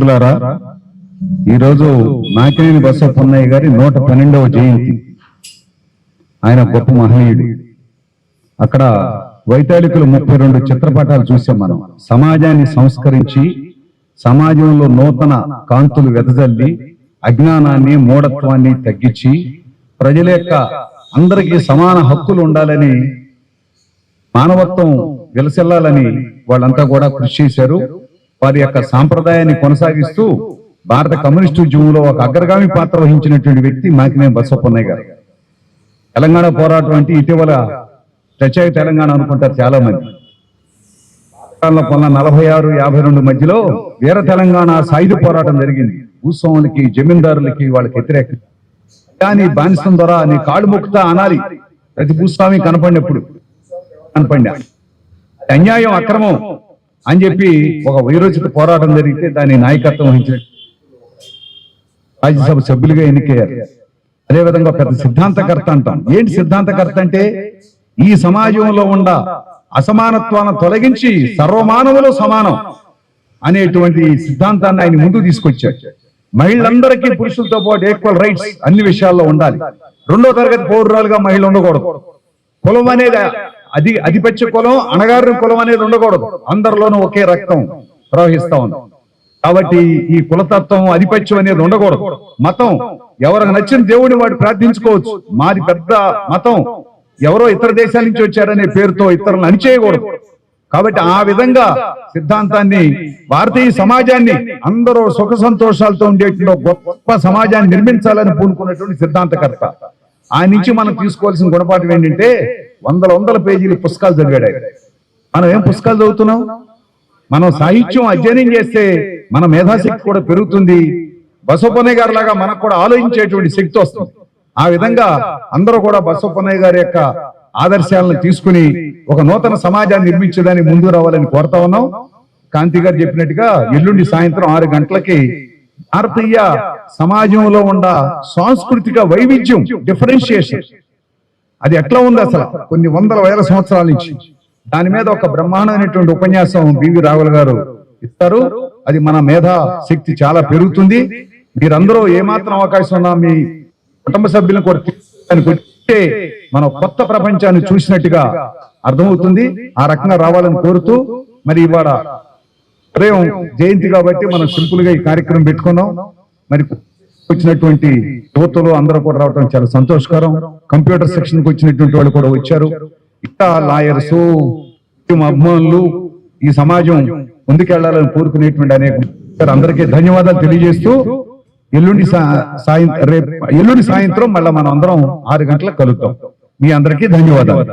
మిత్రులారా ఈరోజు నాకినేని బసప్పన్నయ్య గారి నూట పన్నెండవ జయంతి. ఆయన గొప్ప మహనీయుడు. అక్కడ వైతాళికులు ముప్పై రెండు చిత్రపటాలు చూసాం మనం. సమాజాన్ని సంస్కరించి సమాజంలో నూతన కాంతులు వెదజల్లి అజ్ఞానాన్ని మూఢత్వాన్ని తగ్గించి ప్రజల యొక్క అందరికీ సమాన హక్కులు ఉండాలని మానవత్వం విలసిల్లాలని వాళ్ళంతా కూడా కృషి చేశారు. వారి యొక్క సాంప్రదాయాన్ని కొనసాగిస్తూ భారత కమ్యూనిస్టు ఉద్యమంలో ఒక అగ్రగామి పాత్ర వహించినటువంటి వ్యక్తి మాకినే బసవపున్నయ్య గారు. తెలంగాణ పోరాటం అంటే ఇటీవల ప్రత్యేక తెలంగాణ అనుకుంటారు చాలా మంది కాలంలో నలభై ఆరు యాభై రెండు మధ్యలో వీర తెలంగాణ సాయుధ పోరాటం జరిగింది. భూస్వాములకి జమీందారులకి వాళ్ళకి వ్యతిరేక కానీ బానిసం ద్వారా నీ కాళ్ళు మొక్కుతా అనాలి. ప్రతి భూస్వామి కనపడినప్పుడు. కనపడినా. అన్యాయం అక్రమం. అని చెప్పి ఒక వైరోచిత పోరాటం జరిగితే దాని నాయకత్వం వహించాడు రాజ్యసభ సభ్యులుగా ఎన్నికయ్యారు. అదేవిధంగా పెద్ద సిద్ధాంతకర్త అంటాం. ఏంటి సిద్ధాంతకర్త అంటే ఈ సమాజంలో ఉండ అసమానత్వాన్ని తొలగించి సర్వమానవులు సమానం అనేటువంటి సిద్ధాంతాన్ని ఆయన ముందు తీసుకొచ్చాడు. మహిళలందరికీ పురుషులతో పాటు ఈక్వల్ రైట్స్ అన్ని విషయాల్లో ఉండాలి. రెండో తరగతి పౌరురాలుగా మహిళ ఉండకూడదు. కులం అనేది అది అధిపత్య కులం అణగారిన కులం అనేది ఉండకూడదు. అందరిలోనూ ఒకే రక్తం ప్రవహిస్తా ఉంది. కాబట్టి ఈ కులతత్వం అధిపత్యం అనేది ఉండకూడదు. మతం ఎవరికి నచ్చిన దేవుడిని వాడు ప్రార్థించుకోవచ్చు. మాది పెద్ద మతం. ఎవరో ఇతర దేశాల నుంచి వచ్చారనే పేరుతో ఇతరులను అణిచేయకూడదు. కాబట్టి ఆ విధంగా సిద్ధాంతాన్ని భారతీయ సమాజాన్ని అందరూ సుఖ సంతోషాలతో ఉండేటువంటి గొప్ప సమాజాన్ని నిర్మించాలని పూనుకున్నటువంటి సిద్ధాంతకర్త. ఆ నుంచి మనం తీసుకోవాల్సిన గుణపాఠం ఏంటంటే వందల వందల పేజీలు పుస్తకాలు చదివాడు ఆయన. మనం ఏం పుస్తకాలు చదువుతున్నాం? మనం సాహిత్యం అధ్యయనం చేస్తే మన మేధాశక్తి కూడా పెరుగుతుంది. బసోపన్నయ్య గారి లాగా మనకు కూడా ఆలోచించేటువంటి శక్తి వస్తుంది. ఆ విధంగా అందరూ కూడా బసోపన్నయ్య గారి యొక్క ఆదర్శాలను తీసుకుని ఒక నూతన సమాజాన్ని నిర్మించడానికి ముందు రావాలని కోరుతా ఉన్నాం. కాంతి గారు చెప్పినట్టుగా ఎల్లుండి సాయంత్రం ఆరు గంటలకి భారతీయ సమాజంలో ఉన్న సాంస్కృతిక వైవిధ్యం డిఫరెన్షియేషన్ అది ఎట్లా ఉంది అసలు? కొన్ని వందల వేల సంవత్సరాల నుంచి. దాని మీద ఒక బ్రహ్మాండమైనటువంటి ఉపన్యాసం బివి రావుల గారు ఇస్తారు. అది మన మేధా శక్తి చాలా పెరుగుతుంది. మీరందరూ ఏమాత్రం అవకాశం ఉన్నా మీ కుటుంబ సభ్యులను వచ్చే మన కొత్త ప్రపంచాన్ని చూసినట్టుగా అర్థమవుతుంది. ఆ రకంగా రావాలని కోరుతూ మరి ఇవాళ ఉదయం జయంతి కాబట్టి మనం సింపుల్గా ఈ కార్యక్రమం పెట్టుకున్నాం. మరి వచ్చినటువంటి యువతలు అందరూ కూడా రావడం చాలా సంతోషకరం. కంప్యూటర్ సెక్షన్కు వచ్చినటువంటి వాళ్ళు కూడా వచ్చారు. ఇట్లా లాయర్స్ అభిమానులు ఈ సమాజం ముందుకెళ్ళాలని కోరుకునేటువంటి అనేక అందరికీ ధన్యవాదాలు తెలియజేస్తూ ఎల్లుండి సాయంత్రం రేపు ఎల్లుండి సాయంత్రం మళ్ళీ మనం అందరం ఆరు గంటలకు కలుద్దాం. మీ అందరికీ ధన్యవాదాలు.